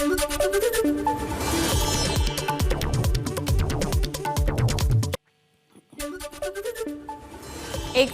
एक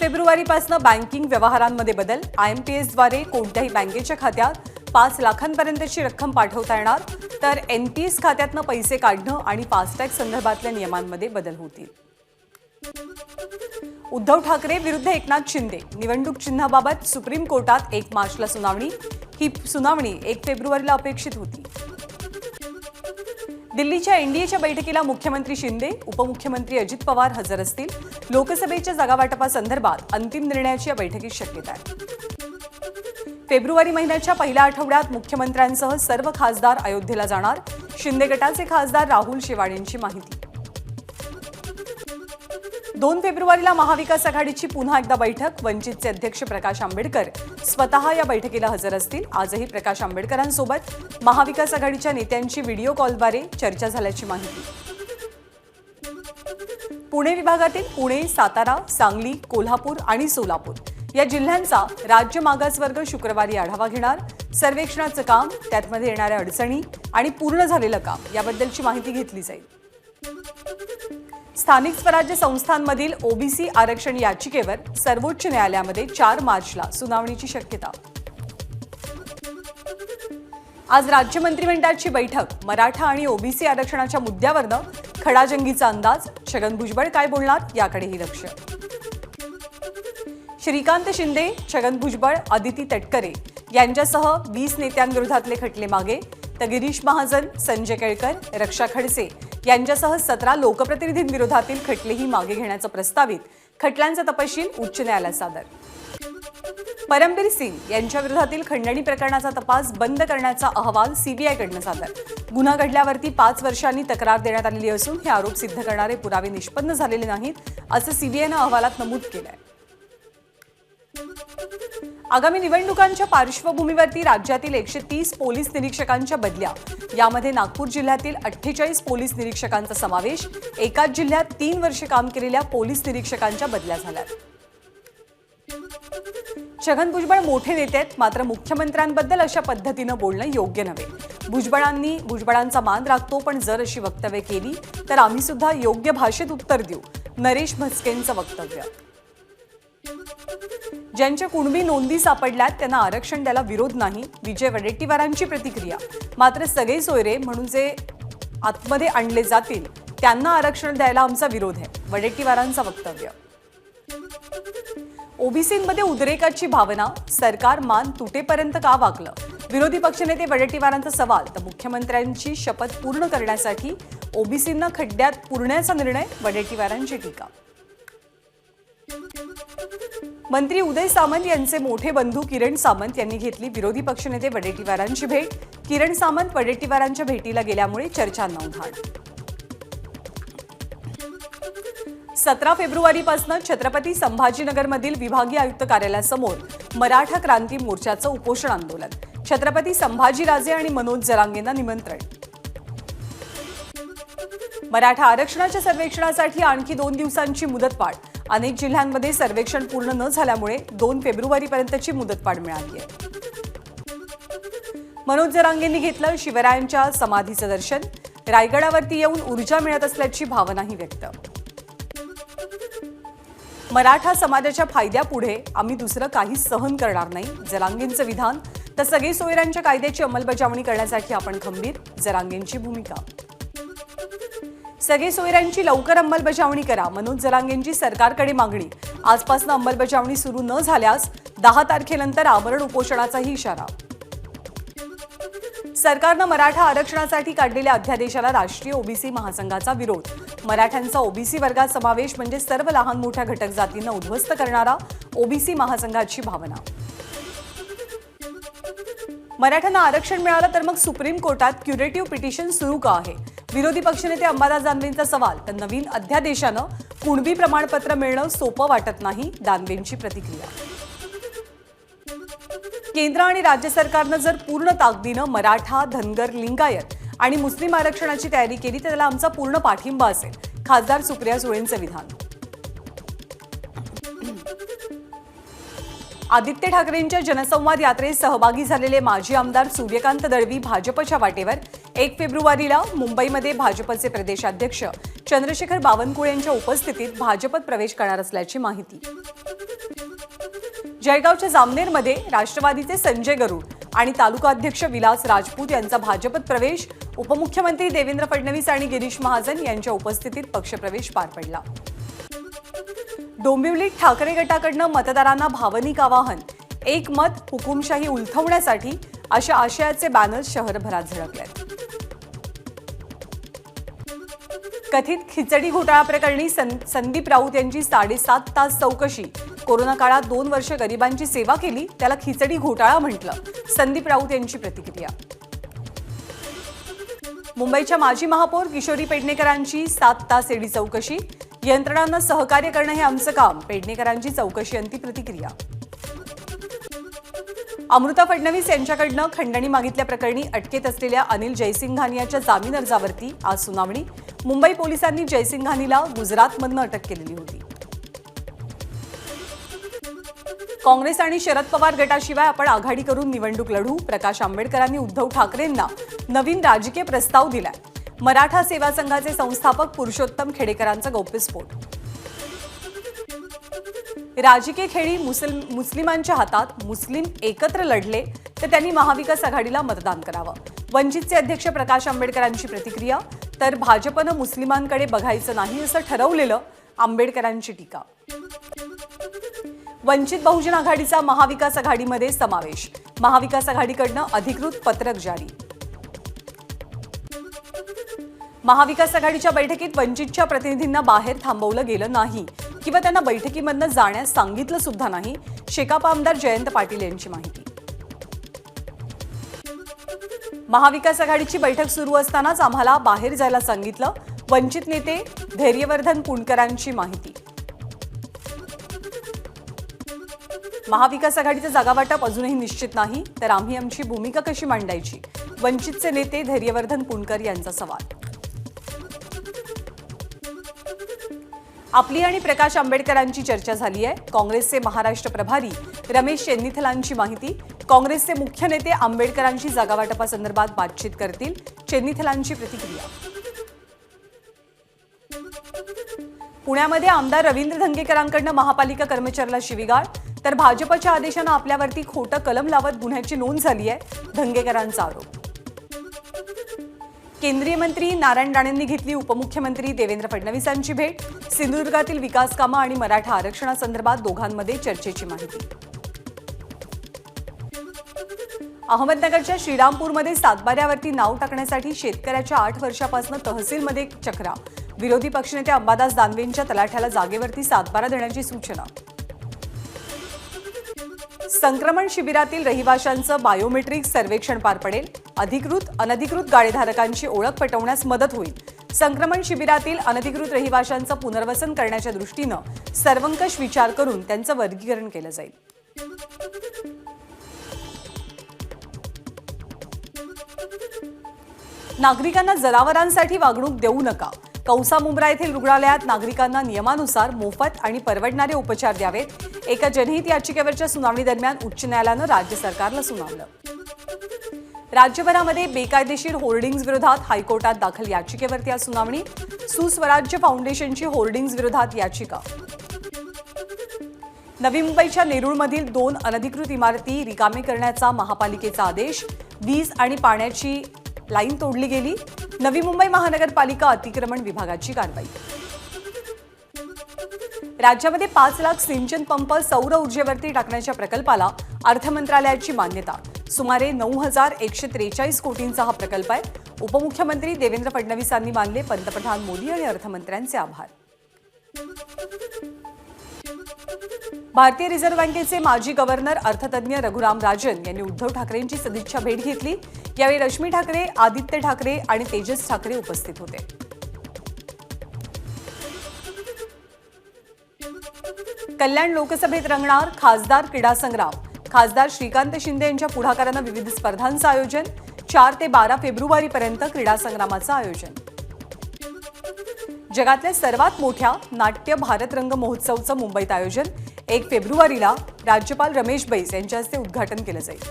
फेब्रुवारीपासून बँकिंग व्यवहारांमध्ये बदल. आय एम पी एसद्वारे कोणत्याही बँकेच्या खात्यात पाच लाखांपर्यंतची रक्कम पाठवता येणार. तर एन पी एस खात्यातनं पैसे काढणं आणि फास्टॅग संदर्भातल्या नियमांमध्ये बदल होतील. उद्धव ठाकरे विरुद्ध एकनाथ शिंदे. निवडणूक चिन्हाबाबत सुप्रीम कोर्टात एक मार्चला सुनावणी. ही सुनावणी एक फेब्रुवारीला अपेक्षित होती. दिल्लीच्या एनडीएच्या बैठकीला मुख्यमंत्री शिंदे उपमुख्यमंत्री अजित पवार हजर असतील. लोकसभेच्या जागावाटपासंदर्भात अंतिम निर्णयाची या बैठकीत शक्यता आहे. फेब्रुवारी महिन्याच्या पहिल्या आठवड्यात मुख्यमंत्र्यांसह सर्व खासदार अयोध्येला जाणार. शिंदे गटाचे खासदार राहुल शेवाळेंची माहिती. दोन फेब्रुवारीला महाविकास आघाडीची पुन्हा एकदा बैठक. वंचितचे अध्यक्ष प्रकाश आंबेडकर स्वतः या बैठकीला हजर असतील. आजही प्रकाश आंबेडकरांसोबत महाविकास आघाडीच्या नेत्यांची व्हिडिओ कॉलद्वारे चर्चा झाल्याची माहिती. पुणे विभागातील पुणे सातारा सांगली कोल्हापूर आणि सोलापूर या जिल्ह्यांचा राज्य मागासवर्ग शुक्रवारी आढावा घेणार. सर्वेक्षणाचं काम त्यातमध्ये येणाऱ्या अडचणी आणि पूर्ण झालेलं काम याबद्दलची माहिती घेतली जाईल. स्थानिक स्वराज्य संस्थांमधील ओबीसी आरक्षण याचिकेवर सर्वोच्च न्यायालयामध्ये चार मार्चला सुनावणीची शक्यता. आज राज्य मंत्रिमंडळाची बैठक. मराठा आणि ओबीसी आरक्षणाच्या मुद्द्यावरनं खडाजंगीचा अंदाज. छगन भुजबळ काय बोलणार? याकडेही लक्ष. श्रीकांत शिंदे छगन भुजबळ अदिती तटकरे यांच्यासह वीस नेत्यांविरोधातले खटले मागे. तर गिरीश महाजन संजय केळकर रक्षा खडसे यांच्यासह सतरा लोकप्रतिनिधींविरोधातील खटलेही मागे घेण्याचं प्रस्तावित. खटल्यांचा तपशील उच्च न्यायालयात सादर. परमबीर सिंग यांच्या विरोधातील खंडणी प्रकरणाचा तपास बंद करण्याचा अहवाल सीबीआयकडनं सादर. गुन्हा घडल्यावरती पाच वर्षांनी तक्रार देण्यात आलेली असून हे आरोप सिद्ध करणारे पुरावे निष्पन्न झालेले नाहीत असं सीबीआयनं अहवालात नमूद केलंय. आगामी निवडणुकांच्या पार्श्वभूमीवरती राज्यातील एकशे तीस पोलीस निरीक्षकांच्या बदल्या. यामध्ये नागपूर जिल्ह्यातील अठ्ठेचाळीस पोलीस निरीक्षकांचा समावेश एकाच जिल्ह्यात तीन वर्ष काम केलेल्या पोलीस निरीक्षकांच्या बदल्या झाल्यात. छगन भुजबळ मोठे नेते आहेत मात्र मुख्यमंत्र्यांबद्दल अशा पद्धतीनं बोलणं योग्य नव्हे. भुजबळांनी भुजबळांचा मान राखतो पण जर अशी वक्तव्य केली तर आम्ही सुद्धा योग्य भाषेत उत्तर देऊ नरेश म्हस्केंचं वक्तव्य. ज्यांच्या कुणबी नोंदी सापडल्यात त्यांना आरक्षण द्यायला विरोध नाही विजय वडेट्टीवारांची प्रतिक्रिया. मात्र सगळे सोयरे म्हणून जे आतमध्ये आणले जातील त्यांना आरक्षण द्यायला आमचा विरोध आहे वडेट्टीवारांचं वक्तव्य. ओबीसींमध्ये उद्रेकाची भावना सरकार मान तुटेपर्यंत का वागलं? विरोधी पक्षनेते वडेट्टीवारांचा सवाल तर मुख्यमंत्र्यांची शपथ पूर्ण करण्यासाठी ओबीसींना खड्ड्यात पुरण्याचा निर्णय वडेट्टीवारांची टीका. मंत्री उदय सामंत यांचे मोठे बंधू किरण सामंत यांनी घेतली विरोधी पक्षनेते वडेट्टीवारांची भेट. किरण सामंत वडेट्टीवारांच्या भेटीला गेल्यामुळे चर्चांना उधाण. सतरा फेब्रुवारीपासून छत्रपती संभाजीनगरमधील विभागीय आयुक्त कार्यालयासमोर मराठा क्रांती मोर्चाचं उपोषण आंदोलन. छत्रपती संभाजीराजे आणि मनोज जरांगेंना निमंत्रण. मराठा आरक्षणाच्या सर्वेक्षणासाठी आणखी दोन दिवसांची मुदतवाढ. अनेक जिल्ह्यांमध्ये सर्वेक्षण पूर्ण न झाल्यामुळे दोन फेब्रुवारीपर्यंतची मुदतवाढ मिळाली आहे. मनोज जरांगेंनी घेतलं शिवरायांच्या समाधीचं दर्शन. रायगडावरती येऊन ऊर्जा मिळत असल्याची भावनाही व्यक्त. मराठा समाजाच्या फायद्यापुढे आम्ही दुसरं काही सहन करणार नाही जरांगेंचं विधान. तर सगळे सोयऱ्यांच्या कायद्याची अंमलबजावणी करण्यासाठी आपण खंबीर जरांगेंची भूमिका. सगळे सोयऱ्यांची लवकर अंमलबजावणी करा. मनोज जरांगेंची सरकारकडे मागणी. आजपासून अंमलबजावणी सुरू न झाल्यास दहा तारखेनंतर आमरण उपोषणाचाही इशारा. सरकारनं मराठा आरक्षणासाठी काढलेल्या अध्यादेशाला राष्ट्रीय ओबीसी महासंघाचा विरोध. मराठ्यांचा ओबीसी वर्गात समावेश म्हणजे सर्व लहान मोठ्या घटक जातींना उद्ध्वस्त करणारा ओबीसी महासंघाची भावना. मराठ्यांना आरक्षण मिळालं तर मग सुप्रीम कोर्टात क्युरेटिव्ह पिटिशन सुरू का आहे? विरोधी पक्षनेते अंबादास दानवेंचा सवाल तर नवीन अध्यादेशानं कुणबी प्रमाणपत्र मिळणं सोपं वाटत नाही दानवेंची प्रतिक्रिया. केंद्र आणि राज्य सरकारनं जर पूर्ण ताकदीनं मराठा धनगर लिंगायत आणि मुस्लिम आरक्षणाची तयारी केली तर त्याला आमचा पूर्ण पाठिंबा असेल खासदार सुप्रिया सुळेंचं विधान. आदित्य ठाकरेंच्या जनसंवाद यात्रेत सहभागी झालेले माजी आमदार सूर्यकांत दळवी भाजपच्या वाटेवर एक फेब्रुवारीला मुंबईमध्ये भाजपचे प्रदेशाध्यक्ष चंद्रशेखर बावनकुळे यांच्या उपस्थितीत भाजपत प्रवेश करणार असल्याची माहिती. जळगावच्या जामनेरमध्ये राष्ट्रवादीचे संजय गरुड आणि तालुका अध्यक्ष विलास राजपूत यांचा भाजपत प्रवेश उपमुख्यमंत्री देवेंद्र फडणवीस आणि गिरीश महाजन यांच्या उपस्थितीत पक्षप्रवेश पार पडला. डोंबिवलीत ठाकरे गटाकडनं मतदारांना भावनिक आवाहन एक मत हुकुमशाही उलथवण्यासाठी अशा आशयाचे बॅनर्स शहरभरात झळकलेत. कथित खिचडी घोटाळा प्रकरणी सं- संदीप राऊत यांची साडेसात तास चौकशी. कोरोना काळात दोन वर्ष गरिबांची सेवा केली त्याला खिचडी घोटाळा म्हटलं. संदीप राऊत यांची प्रतिक्रिया. मुंबईच्या माजी महापौर किशोरी पेडणेकरांची सात तास ईडी चौकशी. यंत्रणांना सहकार्य करणं हे आमचं काम. पेडणेकरांची चौकशी अंती प्रतिक्रिया. अमृता फडणवीस यांच्याकडनं खंडणी मागितल्याप्रकरणी अटकेत असलेल्या अनिल जयसिंघानियाच्या जामीन अर्जावरती आज सुनावणी. मुंबई पोलिसांनी जयसिंघानीला गुजरातमधनं अटक केलेली होती. काँग्रेस आणि शरद पवार गटाशिवाय आपण आघाडी करून निवडणूक लढू प्रकाश आंबेडकरांनी उद्धव ठाकरेंना नवीन राजकीय प्रस्ताव दिलाय. मराठा सेवा संघाचे संस्थापक पुरुषोत्तम खेडेकरांचा गौप्यस्फोट. राजकीय खेळी मुसल मुस्लिमांच्या हातात मुस्लिम एकत्र लढले तर त्यांनी महाविकास आघाडीला मतदान करावं. वंचितचे अध्यक्ष प्रकाश आंबेडकरांची प्रतिक्रिया तर भाजपनं मुस्लिमांकडे बघायचं नाही असं ठरवलेलं आंबेडकरांची टीका. वंचित बहुजन आघाडीचा महाविकास आघाडीमध्ये समावेश. महाविकास आघाडीकडनं अधिकृत पत्रक जारी. महाविकास आघाडीच्या बैठकीत वंचितच्या प्रतिनिधींना बाहेर थांबवलं गेलं नाही किंवा त्यांना बैठकीमधनं जाण्यास सांगितलं सुद्धा नाही. शेकाप आमदार जयंत पाटील यांची माहिती. महाविकास आघाडीची बैठक सुरू असतानाच आम्हाला बाहेर जायला सांगितलं वंचित नेते धैर्यवर्धन पुणकरांची माहिती. महाविकास आघाडीचं जागावाटप अजूनही निश्चित नाही तर आम्ही आमची भूमिका कशी मांडायची? वंचितचे नेते धैर्यवर्धन पुणकर यांचा सवाल. आपली आणि प्रकाश आंबेडकरांची चर्चा झाली आहे. काँग्रेसचे महाराष्ट्र प्रभारी रमेश चेन्निथलांची माहिती. काँग्रेसचे मुख्य नेते आंबेडकरांशी जागावाटपासंदर्भात बातचीत करतील. चेन्निथलांची प्रतिक्रिया. पुण्यामध्ये आमदार रवींद्र धंगेकरांकडनं महापालिका कर्मचाऱ्याला शिवीगाळ. तर भाजपच्या आदेशानं आपल्यावरती खोटं कलम लावत गुन्ह्याची नोंद झाली आहे. धंगेकरांचा आरोप. केंद्रीय मंत्री नारायण राणेंनी घेतली उपमुख्यमंत्री देवेंद्र फडणवीसांची भेट. सिंधुदुर्गातील विकास कामं आणि मराठा आरक्षणासंदर्भात दोघांमध्ये चर्चेची माहिती. अहमदनगरच्या श्रीरामपूरमध्ये सातबाऱ्यावरती नाव टाकण्यासाठी शेतकऱ्याच्या आठ वर्षापासून तहसीलमध्ये चक्रा. विरोधी पक्षनेते अंबादास दानवेंच्या तलाठ्याला जागेवरती सातबारा देण्याची सूचना. संक्रमण शिबिरातील रहिवाशांचं बायोमेट्रिक सर्वेक्षण पार पडेल. अधिकृत अनधिकृत गाडेधारकांची ओळख पटवण्यास मदत होईल. संक्रमण शिबिरातील अनधिकृत रहिवाशांचं पुनर्वसन करण्याच्या दृष्टीनं सर्वंकष विचार करून त्यांचं वर्गीकरण केलं जाईल. नागरिकांना जनावरांसाठी वागणूक देऊ नका. कौसा मुंब्रा येथील रुग्णालयात नागरिकांना नियमानुसार मोफत आणि परवडणारे उपचार द्यावेत. एका जनहित याचिकेवरच्या सुनावणी दरम्यान उच्च न्यायालयानं राज्य सरकारला सुनावलं. राज्यभरामध्ये बेकायदेशीर होर्डिंग्ज विरोधात हायकोर्टात दाखल याचिकेवरती आज सुनावणी. सुस्वराज्य फाउंडेशनची होर्डिंग्ज विरोधात याचिका. नवी मुंबईच्या नेरूळमधील दोन अनधिकृत इमारती रिकामे करण्याचा महापालिकेचा आदेश. वीज आणि पाण्याची लाईन तोडली गेली. नवी मुंबई महानगरपालिका अतिक्रमण विभागाची कारवाई. राज्यामध्ये पाच लाख सिंचन पंप सौर ऊर्जेवरती टाकण्याच्या प्रकल्पाला अर्थ मंत्रालयाची मान्यता. सुमारे नऊ हजार एकशे त्रेचाळीस कोटींचा हा प्रकल्प आहे. उपमुख्यमंत्री देवेंद्र फडणवीसांनी मानले पंतप्रधान मोदी आणि अर्थमंत्र्यांचे आभार. भारतीय रिझर्व्ह बँकेचे माजी गव्हर्नर अर्थतज्ञ रघुराम राजन यांनी उद्धव ठाकरेंची सदिच्छा भेट घेतली. यावेळी रश्मी ठाकरे आदित्य ठाकरे आणि तेजस ठाकरे उपस्थित होते. कल्याण लोकसभेत रंगणार खासदार क्रीडा संग्राम. खासदार श्रीकांत शिंदे यांच्या पुढाकारानं विविध स्पर्धांचं आयोजन. चार ते बारा फेब्रुवारीपर्यंत क्रीडा संग्रामाचं आयोजन. जगातल्या सर्वात मोठ्या नाट्य भारत रंग महोत्सवचं मुंबईत आयोजन. एक फेब्रुवारीला राज्यपाल रमेश बैस यांच्या हस्ते उद्घाटन केलं जाईल.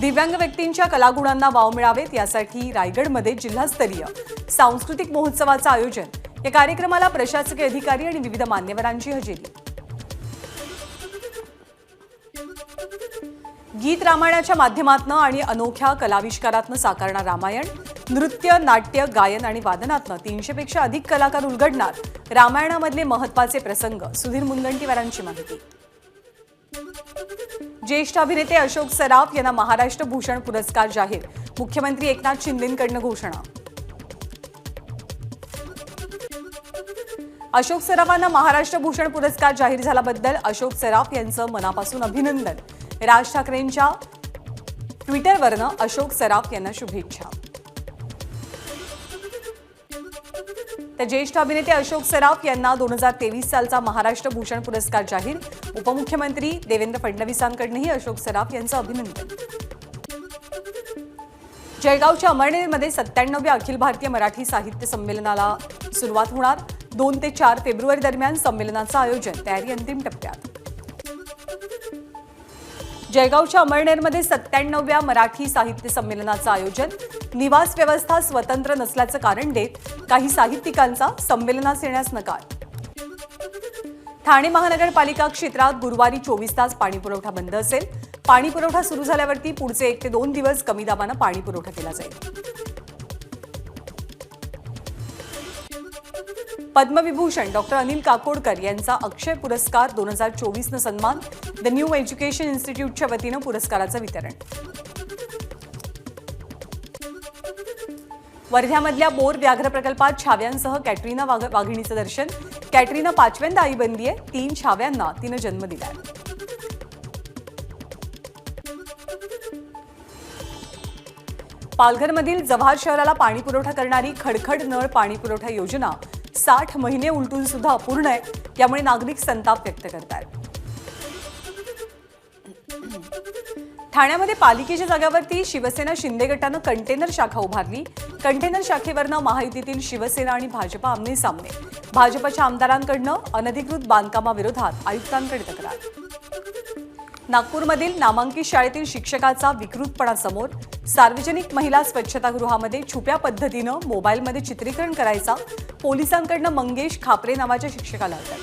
दिव्यांग व्यक्तींच्या कलागुणांना वाव मिळावेत यासाठी रायगडमध्ये जिल्हास्तरीय सांस्कृतिक महोत्सवाचं आयोजन. या कार्यक्रमाला प्रशासकीय अधिकारी आणि विविध मान्यवरांची हजेरी. गीत रामायणाच्या माध्यमातनं आणि अनोख्या कलाविष्कारातनं साकारणार रामायण नृत्य नाट्य गायन आणि वादनातनं तीनशेपेक्षा अधिक कलाकार उलगडणार रामायणामधले महत्त्वाचे प्रसंग. सुधीर मुनगंटीवारांची माहिती. ज्येष्ठ अभिनेते अशोक सराफ यांना महाराष्ट्र भूषण पुरस्कार जाहीर. मुख्यमंत्री एकनाथ शिंदेकडनं घोषणा. अशोक सराफांना महाराष्ट्र भूषण पुरस्कार जाहीर झाल्याबद्दल अशोक सराफ यांचं मनापासून अभिनंदन. राज ठाकरेंच्या ट्विटरवरनं अशोक सराफ यांना शुभेच्छा. तर ज्येष्ठ अभिनेते अशोक सराफ यांना दोन हजार तेवीस सालचा महाराष्ट्र भूषण पुरस्कार जाहीर. उपमुख्यमंत्री देवेंद्र फडणवीसांकडूनही अशोक सराफ यांचं अभिनंदन. जळगावच्या अमळनेरमध्ये सत्त्याण्णव्या अखिल भारतीय मराठी साहित्य संमेलनाला सुरुवात होणार. दोन ते चार फेब्रुवारी दरम्यान संमेलनाचं आयोजन. तयारी अंतिम टप्प्यात. जळगावच्या अमळनेरमध्ये सत्त्याण्णव्या मराठी साहित्य संमेलनाचं आयोजन. निवास व्यवस्था स्वतंत्र नसल्याचं कारण देत काही साहित्यिकांचा संमेलनास येण्यास नकार. ठाणे महानगरपालिका क्षेत्रात गुरुवारी चोवीस तास पाणीपुरवठा बंद असेल. पाणीपुरवठा सुरू झाल्यावरती पुढचे एक ते दोन दिवस कमी दाबानं पाणीपुरवठा केला जाईल. पद्मविभूषण डॉक्टर अनिल काकोडकर यांचा अक्षय पुरस्कार दोन हजार चोवीसनं सन्मान द न्यू एज्युकेशन इन्स्टिट्यूटच्या वतीनं पुरस्काराचं वितरण. वर्ध्यामधल्या बोर व्याघ्र प्रकल्पात छाव्यांसह कॅटरीना वाघ वाघिणीचं दर्शन कॅटरीना पाचव्यांदा आई बनली आहे तीन छाव्यांना तिनं जन्म दिलाय. पालघरमधील जव्हार शहराला पाणी पुरवठा करणारी खडखड नळ पाणी पुरवठा योजना साठ महिने उलटून सुद्धा अपूर्ण आहे यामुळे नागरिक संताप व्यक्त करतात ठाण्यामध्ये पालिकेच्या जागावरती शिवसेना शिंदे गटानं कंटेनर शाखा उभारली. कंटेनर शाखेवरनं महायुतीतील शिवसेना आणि भाजपा आमने सामने. भाजपच्या आमदारांकडनं अनधिकृत बांधकामाविरोधात आयुक्तांकडे तक्रार. नागपूरमधील नामांकित शाळेतील शिक्षकाचा विकृतपणासमोर सार्वजनिक महिला स्वच्छतागृहामध्ये छुप्या पद्धतीनं मोबाईलमध्ये चित्रीकरण करायचा पोलिसांकडनं मंगेश खापरे नावाच्या शिक्षकाला अटक.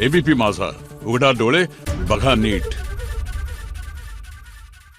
एबीपी माझा. उघडा डोळे बघा नीट.